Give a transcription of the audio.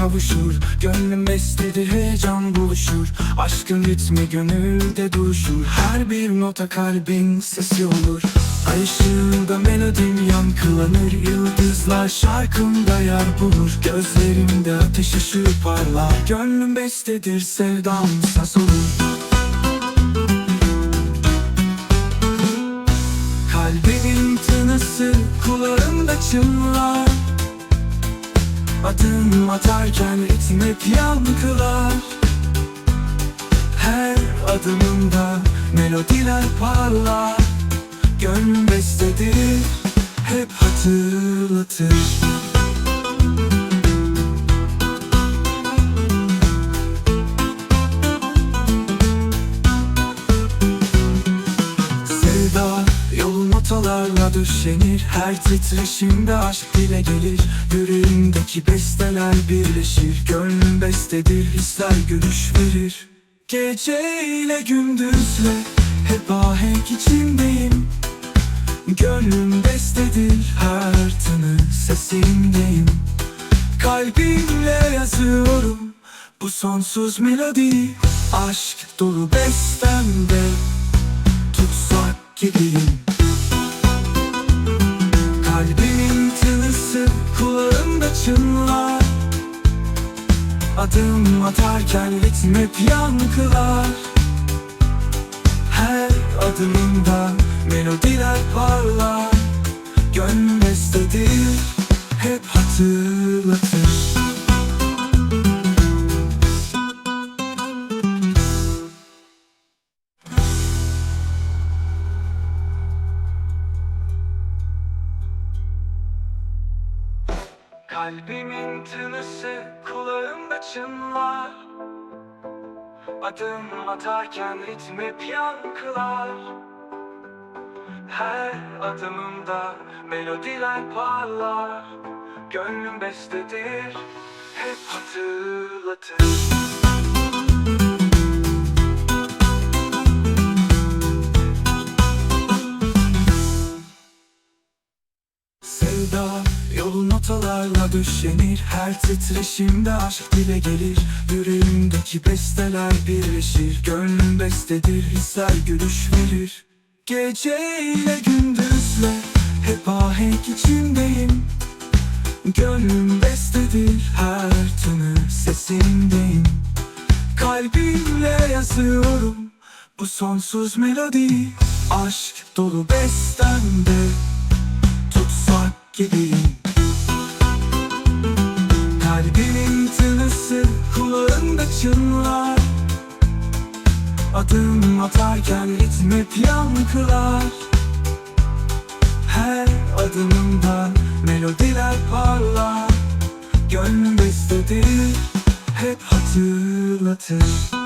kavuşur. Gönlüm bestedir heyecan buluşur. Aşkın ritmi gönülde duruşur. Her bir nota kalbin sesi olur. Ay ışığında melodim yankılanır. Yıldızlar şarkımda yer bulur. Gözlerimde ateş ışığı parlar. Gönlüm bestedir sevdam saz olur. Kalbimin tınısı kulağımda çınlar Adım atarken hep yankılar Her adımımda melodiler parlar. Gönlüm bestedir hep hatırlatır yolu notalarla düşenir Her titreşimde aşk dile gelir. Yüreğimdeki besteler birleşir Gönlüm bestedir hisler gülüş verir. Gece ile gündüzle hep ahenk içindeyim. Gönlüm bestedir her tını sesimdeyim. Kalbimle yazıyorum bu sonsuz melodi Aşk dolu bestemde tutsak gibiyim çınlar Adım atarken ritim hep yankılar. Her adımımda melodiler parlar. Gönlüm bestedir hep hatırlatır Kalbimin tınısı kulağımda çınlar. Adım atarken ritim hep yankılar. Her adımımda melodiler parlar. Gönlüm bestedir notalarla düşenir Her titreşimde aşk dile gelir. Yüreğimdeki besteler birleşir Gönlüm bestedir hisler gülüş verir. Gece ile gündüzle hep ahenk içindeyim. Gönlüm bestedir her tını sesimdeyim Kalbimle yazıyorum bu sonsuz melodi Aşk dolu bestemde tutsak gibiyim kulağımda çınlar. Adım atarken ritim hep yankılar Her adımımda melodiler parlar. Gönlüm bestedir hep hatırlatır